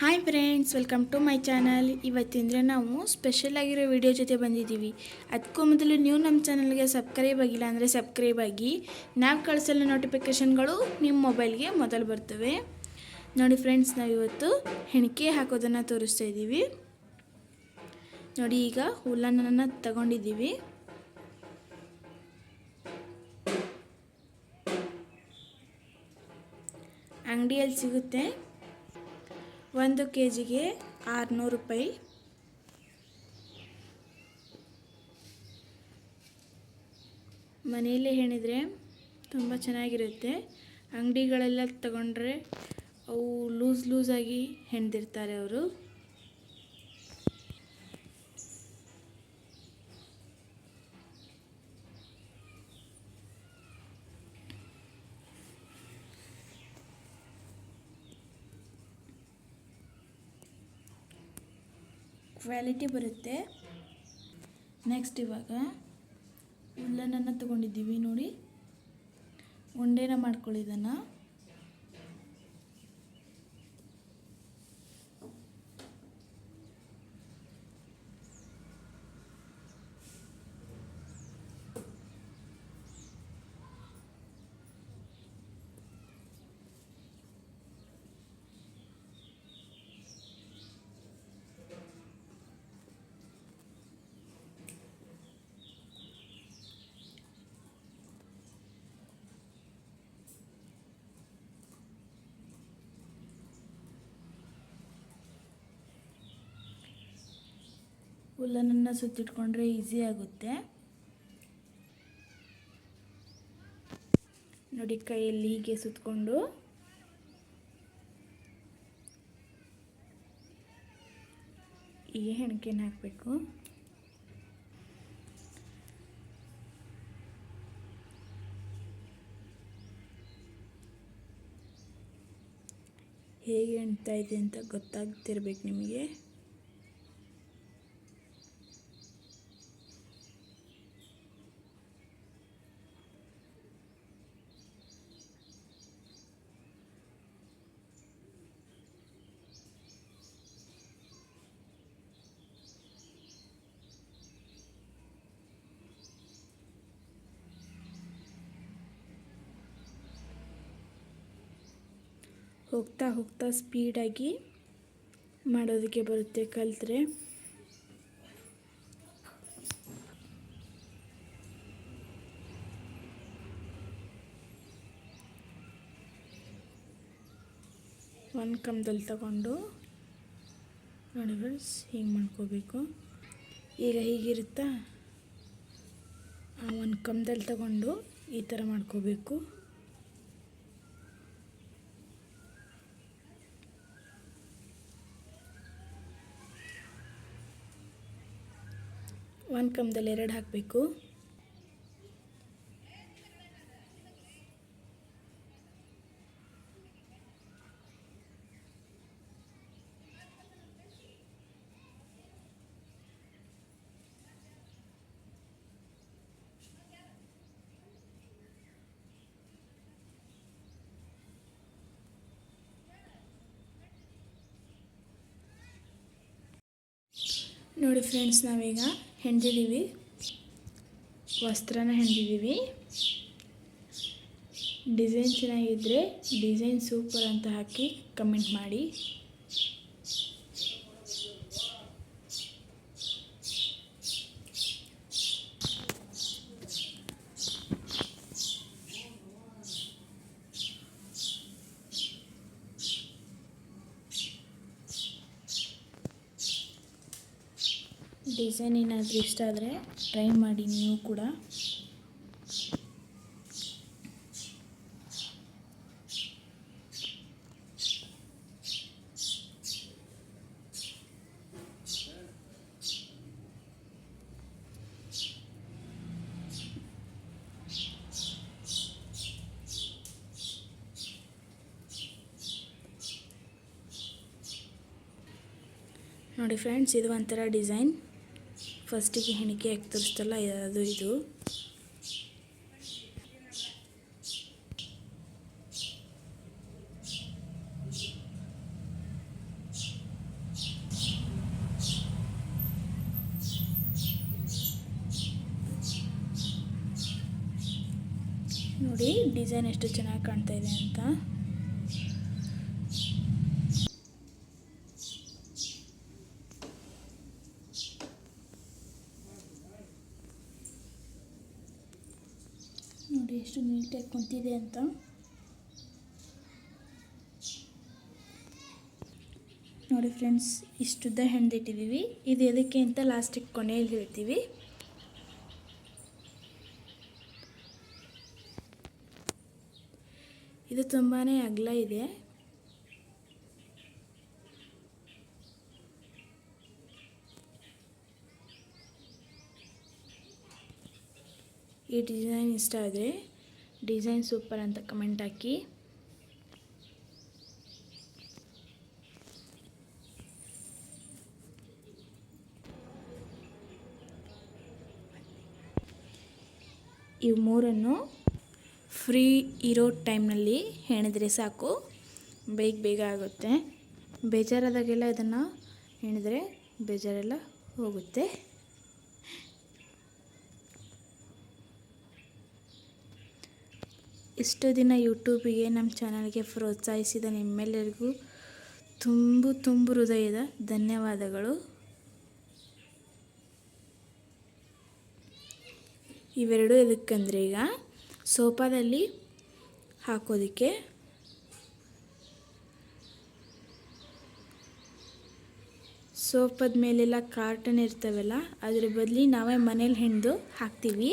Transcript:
Hi friends welcome to my channel ಇವತ್ತಿಂದರೆ ನಾವು special ಆಗಿರೋ video ಜೊತೆ ಬಂದಿದ್ದೀವಿ. ಅದಕ್ಕೂ ಮೊದಲು ನೀವು ನಮ್ಮ ಚಾನಲ್ಗೆ ಸಬ್ಸ್ಕ್ರೈಬ್ ಆಗಿಲ್ಲ ಅಂದರೆ ಸಬ್ಸ್ಕ್ರೈಬ್ ಆಗಿ. ನಾವು ಕಳಿಸಲು ನೋಟಿಫಿಕೇಷನ್ಗಳು ನಿಮ್ಮ ಮೊಬೈಲ್ಗೆ ಮೊದಲು ಬರ್ತವೆ. ನೋಡಿ ಫ್ರೆಂಡ್ಸ್ ನಾವು ಇವತ್ತು ಹೆಣಿಕೆ ಹಾಕೋದನ್ನು ತೋರಿಸ್ತಾ ಇದ್ದೀವಿ. ನೋಡಿ ಈಗ ಹುಲ್ಲನ್ನು ತಗೊಂಡಿದ್ದೀವಿ. ಅಂಗಡಿಯಲ್ಲಿ ಸಿಗುತ್ತೆ. ಒಂದು ಕೆ ಜಿಗೆ ಆರುನೂರು ರೂಪಾಯಿ. ಮನೆಯಲ್ಲೇ ಹೇಳಿದರೆ ತುಂಬ ಚೆನ್ನಾಗಿರುತ್ತೆ. ಅಂಗಡಿಗಳೆಲ್ಲ ತಗೊಂಡ್ರೆ ಅವು ಲೂಸ್ ಲೂಸಾಗಿ ಹೆಣ್ದಿರ್ತಾರೆ ಅವರು. ಕ್ವಾಲಿಟಿ ಬರುತ್ತೆ. ನೆಕ್ಸ್ಟ್ ಇವಾಗ ಉಲ್ಲನನ್ನು ತಗೊಂಡಿದ್ದೀವಿ ನೋಡಿ. ಉಂಡೆನ ಮಾಡ್ಕೊಳ್ಳಿ ಹುಲ್ಲನ್ನು ಸುತ್ತಿಟ್ಕೊಂಡ್ರೆ ಈಸಿ ಆಗುತ್ತೆ. ನೋಡಿ ಕೈಯಲ್ಲಿ ಹೀಗೆ ಸುತ್ತಕೊಂಡು ಈ ಹೆಣಕೇನ ಹಾಕಬೇಕು. ಹೇಗೆ ಹೆಣ್ತಾ ಇದೆ ಅಂತ ಗೊತ್ತಾಗ್ತಿರ್ಬೇಕು ನಿಮಗೆ. ಹೋಗ್ತಾ ಹೋಗ್ತಾ ಸ್ಪೀಡಾಗಿ ಮಾಡೋದಕ್ಕೆ ಬರುತ್ತೆ ಕಲಿತ್ರೆ. ಒಂದು ಕಮ್ದಲ್ಲಿ ತಗೊಂಡು ನೋಡಿ ಫ್ರೆಂಡ್ಸ್, ಹಿಂಗೆ ಮಾಡ್ಕೋಬೇಕು. ಈಗ ಹೀಗಿರುತ್ತಾ? ಆ ಒಂದು ಕಮ್ದಲ್ಲಿ ತಗೊಂಡು ಈ ಥರ ಮಾಡ್ಕೋಬೇಕು. ಒಂದು ಕಮ್ದಲ್ಲಿ ಎರಡು ಹಾಕಬೇಕು. ನೋಡಿ ಫ್ರೆಂಡ್ಸ್ ನಾವೀಗ ಹೆಣ್ದಿದ್ದೀವಿ ವಸ್ತ್ರನ ಹೆಂಡಿದ್ದೀವಿ ಡಿಸೈನ್ ಚೆನ್ನಾಗಿದ್ದರೆ ಡಿಸೈನ್ ಸೂಪರ್ ಅಂತ ಹಾಕಿ ಕಮೆಂಟ್ ಮಾಡಿ. ಡಿಸೈನ್ ಏನಾದರೂ ಇಷ್ಟ ಆದರೆ ಟ್ರೈ ಮಾಡಿ ನೀವು ಕೂಡ. ನೋಡಿ ಫ್ರೆಂಡ್ಸ್ ಇದು ಒಂಥರ ಡಿಸೈನ್ ಫಸ್ಟಿಗೆ ಹೆಣಿಕೆ ಹಾಕಿ ತರಿಸ್ತಲ್ಲ ಅದು ಇದು. ನೋಡಿ ಡಿಸೈನ್ ಎಷ್ಟು ಚೆನ್ನಾಗಿ ಕಾಣ್ತಾ ಇದೆ ಅಂತ. ನೋಡಿ ಎಷ್ಟು ನೀಟಾಗಿ ಕುಂತಿದೆ ಅಂತ. ನೋಡಿ ಫ್ರೆಂಡ್ಸ್ ಇಷ್ಟುದ್ದ ಹೆಣ್ದಿಟ್ಟಿದ್ದೀವಿ ಇದು ಎದಕ್ಕೆ ಅಂತ ಲಾಸ್ಟಿಗೆ ಕೊನೆಯಲ್ಲಿ ಹೇಳ್ತೀವಿ. ಇದು ತುಂಬಾ ಅಗಲ ಇದೆ. ಈ ಡಿಸೈನ್ ಇಷ್ಟ ಆದರೆ ಡಿಸೈನ್ ಸೂಪರ್ ಅಂತ ಕಮೆಂಟ್ ಹಾಕಿ. ಇವು ಮೂರನ್ನು ಫ್ರೀ ಇರೋ ಟೈಮ್ನಲ್ಲಿ ಹೆಣಿದ್ರೆ ಸಾಕು. ಬೇಗ ಬೇಗ ಆಗುತ್ತೆ. ಬೇಜಾರಾದಾಗೆಲ್ಲ ಇದನ್ನು ಹೆಣಿದ್ರೆ ಬೇಜಾರೆಲ್ಲ ಹೋಗುತ್ತೆ. ಇಷ್ಟು ದಿನ ಯೂಟ್ಯೂಬಿಗೆ ನಮ್ಮ ಚಾನಲ್ಗೆ ಪ್ರೋತ್ಸಾಹಿಸಿದ ನಿಮ್ಮೆಲ್ಲರಿಗೂ ತುಂಬು ತುಂಬು ಹೃದಯದ ಧನ್ಯವಾದಗಳು. ಇವೆರಡು ಎದಕ್ಕಂದ್ರೆ ಈಗ ಸೋಫಾದಲ್ಲಿ ಹಾಕೋದಕ್ಕೆ ಸೋಫದ ಮೇಲೆಲ್ಲ ಕಾರ್ಟನ್ ಇರ್ತವಲ್ಲ, ಅದ್ರ ಬದಲಿ ನಾವೇ ಮನೇಲಿ ಹೆಣ್ದು ಹಾಕ್ತೀವಿ.